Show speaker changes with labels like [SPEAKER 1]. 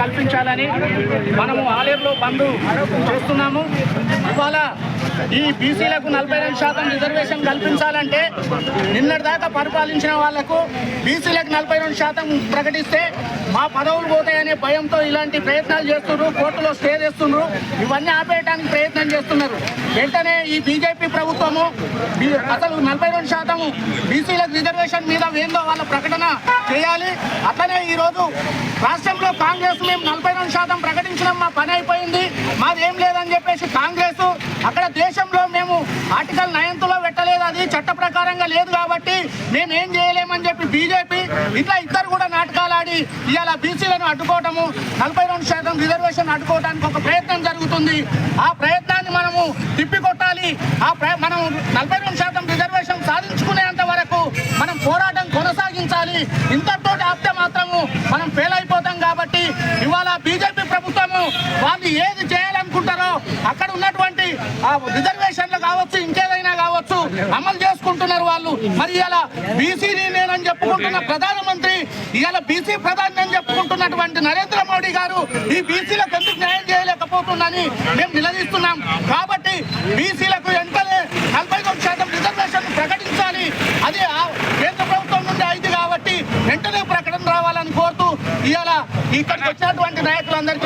[SPEAKER 1] కల్పించాలని మనము ఆలేరులో బంద్ చేస్తున్నాము. ఇవాళ ఈ బీసీలకు నలభై రెండు శాతం రిజర్వేషన్ కల్పించాలంటే నిన్నటిదాకా పరిపాలించిన వాళ్ళకు బీసీలకు నలభై రెండు శాతం ప్రకటిస్తే మా పదవులు పోతాయనే భయంతో ఇలాంటి ప్రయత్నాలు చేస్తున్నారు. కోర్టులో స్టే చేస్తున్నారు. ఇవన్నీ ఆపేయడానికి ప్రయత్నం చేస్తున్నారు. వెంటనే ఈ బీజేపీ ప్రభుత్వము అసలు నలభై రెండు శాతం బీసీలకు రిజర్వేషన్ మీద ఏందో వాళ్ళ ప్రకటన చేయాలి. అట్లనే ఈరోజు రాష్ట్రంలో కాంగ్రెస్ మేము నలభై రెండు శాతం ప్రకటించడం మా పని అయిపోయింది మాదేం లేదని చెప్పేసి కాంగ్రెస్ అక్కడ దేశంలో మేము ఆర్టికల్ నైన్త్లో పెట్టలేదు అది చట్ట ప్రకారంగా లేదు కాబట్టి మేము ఏం చేయలేమని చెప్పి బీజేపీ ఇట్లా ఇద్దరు కూడా నాటకాలు ఆడి ఇవాళ బీసీలను అడ్డుకోవటము నలభై రెండు శాతం రిజర్వేషన్ అడ్డుకోవడానికి ఒక ప్రయత్నం జరుగుతుంది. ఆ ప్రయత్నాన్ని మనము తిప్పికొట్టాలి. ఆ ప్ర- మనం నలభై రెండు శాతం రిజర్వేషన్ సాధించుకునేంత వరకు మనం పోరాటం కొనసాగించాలి. ఇంతటితో ఆప్తే మాత్రము మనం ఫెయిల్ అయిపోతాం. కాబట్టి ఇవాళ బీజేపీ ప్రభుత్వము వాళ్ళు ఏది చేయాలనుకుంటారో అక్కడ ఉన్నటువంటి ఆ రిజర్వేషన్లు కావచ్చు ఇంకేదైనా కావచ్చు అమలు చేసుకుంటున్నారు వాళ్ళు. మరి ఇలా బీసీని నేనని చెప్పుకుంటున్న ప్రధానమంత్రి ఇవాళ బీసీ ప్రధాని అని చెప్పుకుంటున్నటువంటి నరేంద్ర మోడీ గారు ఈ బీసీలకు ఎందుకు న్యాయం చేయలేకపోతుందని మేము నిలదీస్తున్నాం. కాబట్టి బీసీలకు వెంటనే నలభై రెండు శాతం రిజర్వేషన్ ప్రకటించాలి అది ఆ కేంద్ర ప్రభుత్వం నుండి అయింది కాబట్టి వెంటనే ప్రకటన రావాలని కోరుతూ ఇవాళ ఇక్కడికి వచ్చినటువంటి నాయకులందరికీ